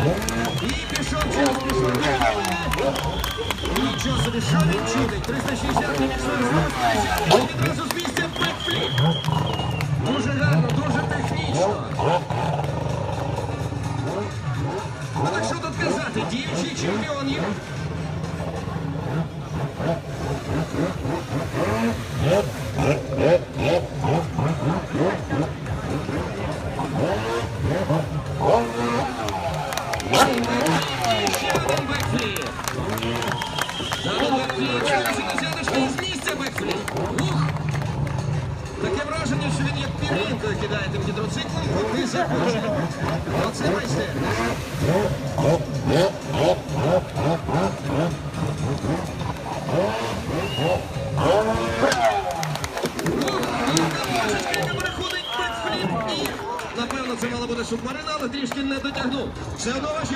І пішов час, пішов. Нічого собі, що він чудить. 360 міністрів. Відразу з місця бекфліп. Дуже гарно, дуже технічно. Ну так що тут казати? Діючий чемпіон є. Таке враження, що він як пірінкою кидає тим гідроциклом, куди захоче. Оце бекфліп і, напевно, це мало бути субмарина, але трішки не дотягнув. Все одно ваші